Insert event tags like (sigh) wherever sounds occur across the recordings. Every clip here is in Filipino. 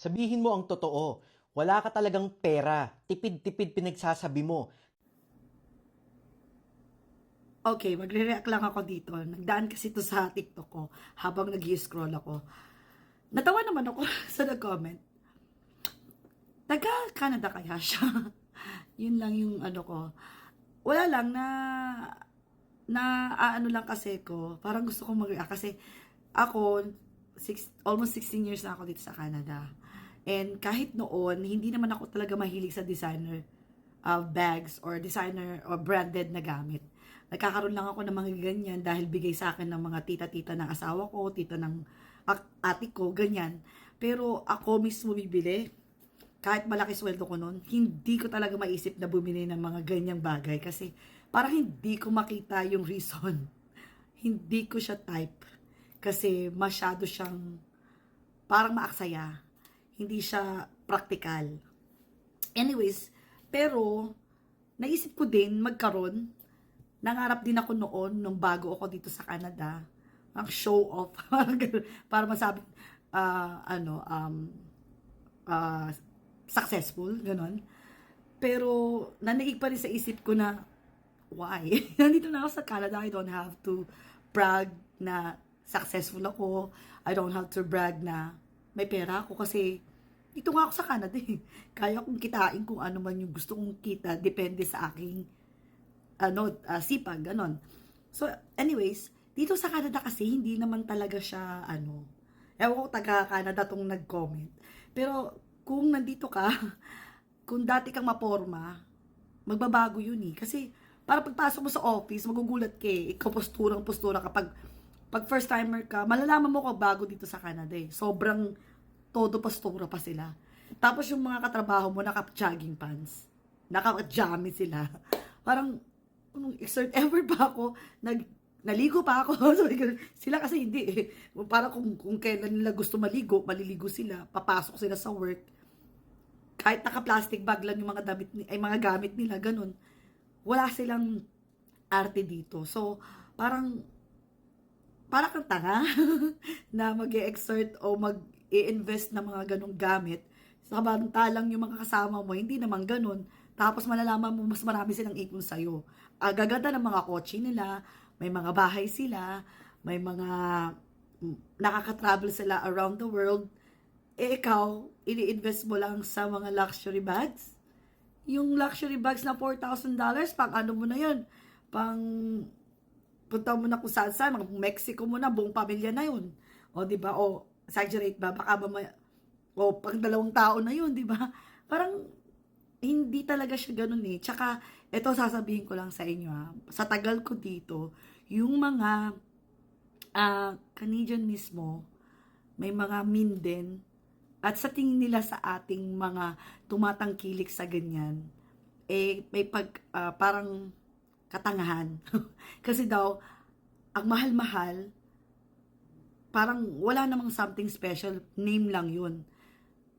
Sabihin mo ang totoo. Wala ka talagang pera. Tipid-tipid pinagsasabi mo. Okay, magre-react lang ako dito. Nagdaan kasi to sa TikTok ko habang nag scroll ako. Natawa naman ako (laughs) sa nag-comment. Taga Canada kaya siya. (laughs) Yun lang yung ano ko. Wala lang na na ano lang kasi ko. Parang gusto kong mag-react kasi ako six, almost 16 years na ako dito sa Canada. And kahit noon, hindi naman ako talaga mahilig sa designer uh, bags or designer or branded na gamit. Nagkakaroon lang ako ng mga ganyan dahil bigay sa akin ng mga tita-tita ng asawa ko, tita ng ate ko, ganyan. Pero ako mismo bibili, kahit malaki sweldo ko noon, hindi ko talaga maisip na bumili ng mga ganyang bagay kasi parang hindi ko makita yung reason. (laughs) hindi ko siya type kasi masyado siyang parang maaksaya. Hindi siya practical. Anyways, pero naisip ko din magkaroon. Nangarap din ako noon nung bago ako dito sa Canada. Ang show off. (laughs) Para masabi ah, ano um ah, successful ganun. Pero nanaig pa rin sa isip ko na why? (laughs) Nandito na ako sa Canada. I don't have to brag na successful ako. I don't have to brag na may pera ako kasi dito nga ako sa Canada eh. (laughs) Kaya kong kitain kung ano man yung gusto kong kita, depende sa aking ano, ah, sipag, ganon. So, anyways, dito sa Canada kasi, hindi naman talaga siya, ano, ewan ko taga Canada tong nag-comment. Pero, kung nandito ka, (laughs) kung dati kang maporma, magbabago yun eh. Kasi, para pagpasok mo sa office, magugulat ka eh. Ikaw posturang postura kapag pag first timer ka, malalaman mo kung bago dito sa Canada eh. Sobrang todo postura pa sila. Tapos yung mga katrabaho mo, naka-jogging pants. Naka-jammy sila. (laughs) Parang, anong exert ever pa ako, nag, naligo pa ako. (laughs) Sila kasi hindi eh. Para kung, kung kailan nila gusto maligo, maliligo sila, papasok sila sa work. Kahit naka-plastic bag lang yung mga damit, ay mga gamit nila, ganun. Wala silang arte dito. So, parang, para kang tanga (laughs) na mag exert o mag-i-invest ng mga ganong gamit. Samantalang yung mga kasama mo, hindi naman ganun. Tapos malalaman mo, mas marami silang ipon sa'yo. Agaganda ng mga kotse nila, may mga bahay sila, may mga mm, nakaka-travel sila around the world. Eh ikaw, ini-invest mo lang sa mga luxury bags. Yung luxury bags na $4,000, pang ano mo na yun? Pang punta mo na kung saan saan, Mexico mo na, buong pamilya na yun. O, di ba? O, exaggerate ba? Baka ba may, o, pang dalawang tao na yun, di ba? Parang, hindi talaga siya ganun eh. Tsaka, ito sasabihin ko lang sa inyo ha. Sa tagal ko dito, yung mga ah Canadian mismo, may mga min din. At sa tingin nila sa ating mga tumatangkilik sa ganyan, eh, may pag, ah, parang katangahan. (laughs) Kasi daw, ang mahal-mahal, parang wala namang something special, name lang yun.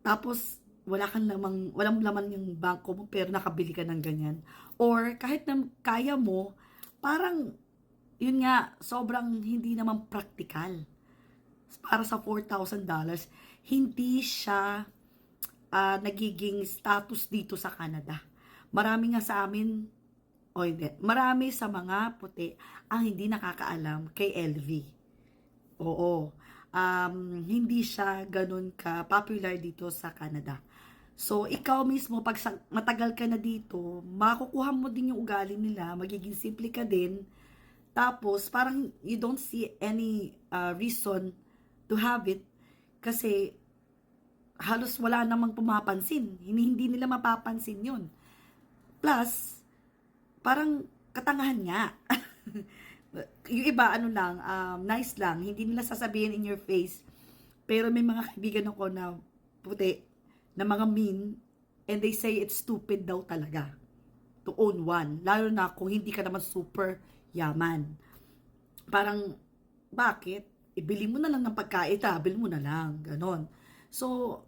Tapos, wala kang lamang, walang laman yung bangko mo, pero nakabili ka ng ganyan. Or, kahit na kaya mo, parang, yun nga, sobrang hindi naman practical. Para sa $4,000, hindi siya ah, nagiging status dito sa Canada. Marami nga sa amin, o hindi, marami sa mga puti ang hindi nakakaalam kay LV. Oo. Um, hindi siya ganun ka popular dito sa Canada. So, ikaw mismo, pag matagal ka na dito, makukuha mo din yung ugali nila, magiging simple ka din. Tapos, parang you don't see any uh, reason to have it kasi halos wala namang pumapansin. Hindi, hindi nila mapapansin yun. Plus, parang katangahan nga. (laughs) yung iba, ano lang, um, nice lang. Hindi nila sasabihin in your face. Pero may mga kaibigan ako na puti, na mga mean, and they say it's stupid daw talaga to own one. Lalo na kung hindi ka naman super yaman. Parang, bakit? Ibili mo na lang ng pagkain, travel mo na lang. Ganon. So,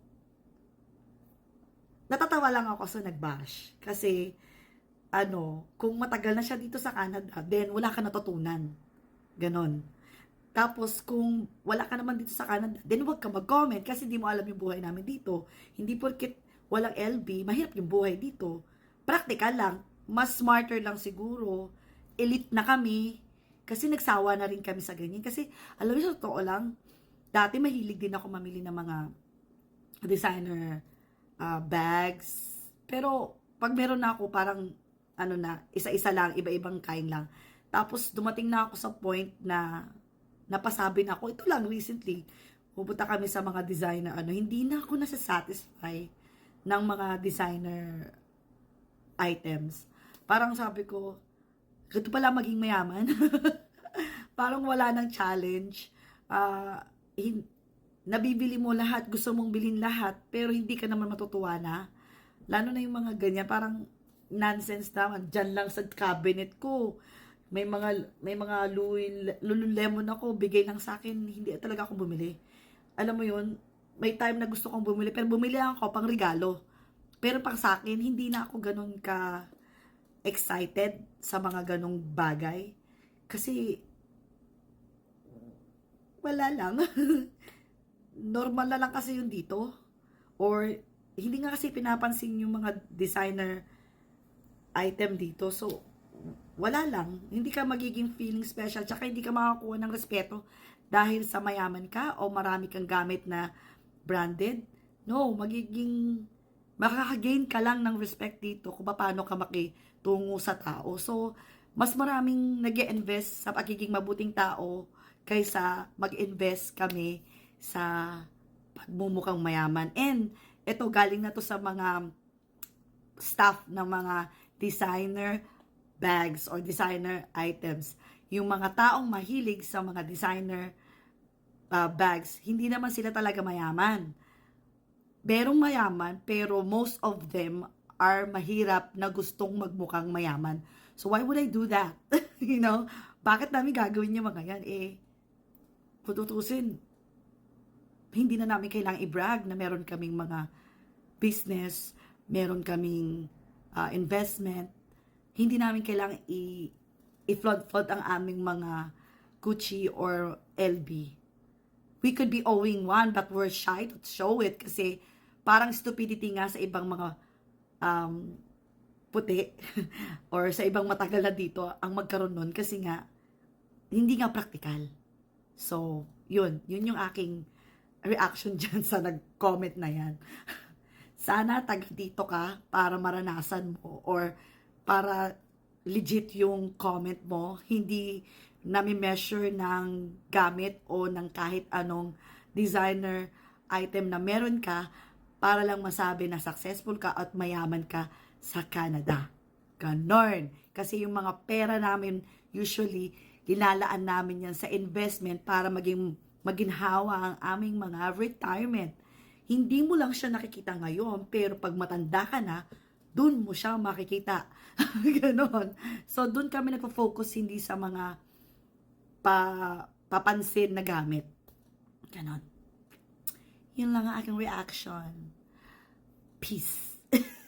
natatawa lang ako sa nagbash. Kasi, ano, kung matagal na siya dito sa Canada, then wala ka natutunan. Ganon. Tapos, kung wala ka naman dito sa Canada, then huwag ka mag-comment kasi di mo alam yung buhay namin dito. Hindi porket walang LB, mahirap yung buhay dito. Practical lang. Mas smarter lang siguro. Elite na kami. Kasi nagsawa na rin kami sa ganyan. Kasi, alam mo, sa totoo lang, dati mahilig din ako mamili ng mga designer ah, bags. Pero, pag meron na ako, parang, ano na, isa-isa lang, iba-ibang kind lang. Tapos, dumating na ako sa point na, napasabi na ako, ito lang recently, pupunta kami sa mga designer, ano, hindi na ako nasa-satisfy ng mga designer items. Parang sabi ko, ito pala maging mayaman. (laughs) Parang wala nang challenge. Ah, hin- nabibili mo lahat, gusto mong bilhin lahat, pero hindi ka naman matutuwa na. Lalo na yung mga ganyan, parang nonsense naman. Diyan lang sa cabinet ko. May mga may mga Louis Lululemon ako, bigay lang sa akin, hindi talaga ako bumili. Alam mo yun, may time na gusto kong bumili, pero bumili ako pang regalo. Pero pang sa akin, hindi na ako ganun ka excited sa mga ganong bagay. Kasi, wala lang. (laughs) Normal na lang kasi yun dito. Or, hindi nga kasi pinapansin yung mga designer item dito. So, wala lang. Hindi ka magiging feeling special. Tsaka hindi ka makakuha ng respeto dahil sa mayaman ka o marami kang gamit na branded. No, magiging makaka-gain ka lang ng respect dito kung paano ka makitungo sa tao. So, mas maraming nag invest sa pagiging mabuting tao kaysa mag-invest kami sa pagmumukhang mayaman. And, ito galing na to sa mga staff ng mga designer bags or designer items. Yung mga taong mahilig sa mga designer uh, bags, hindi naman sila talaga mayaman. Merong mayaman, pero most of them are mahirap na gustong magmukhang mayaman. So why would I do that? (laughs) you know? Bakit namin gagawin yung mga yan? Eh, pututusin, hindi na namin kailangang i-brag na meron kaming mga business, meron kaming uh, investment. Hindi namin kailangang i- i-flood-flood ang aming mga Gucci or LB. We could be owing one but we're shy to show it kasi parang stupidity nga sa ibang mga um, puti (laughs) or sa ibang matagal na dito ang magkaroon nun kasi nga hindi nga practical. So, yun. Yun yung aking reaction (laughs) dyan sa nag-comment na yan. Sana taga dito ka para maranasan mo or para legit yung comment mo. Hindi nami-measure ng gamit o ng kahit anong designer item na meron ka para lang masabi na successful ka at mayaman ka sa Canada. Ganon. Kasi yung mga pera namin usually Linalaan namin yan sa investment para maging maginhawa ang aming mga retirement. Hindi mo lang siya nakikita ngayon, pero pag matanda ka na, dun mo siya makikita. (laughs) Ganon. So, dun kami nagpo-focus hindi sa mga pa, papansin na gamit. Ganon. Yun lang ang aking reaction. Peace. (laughs)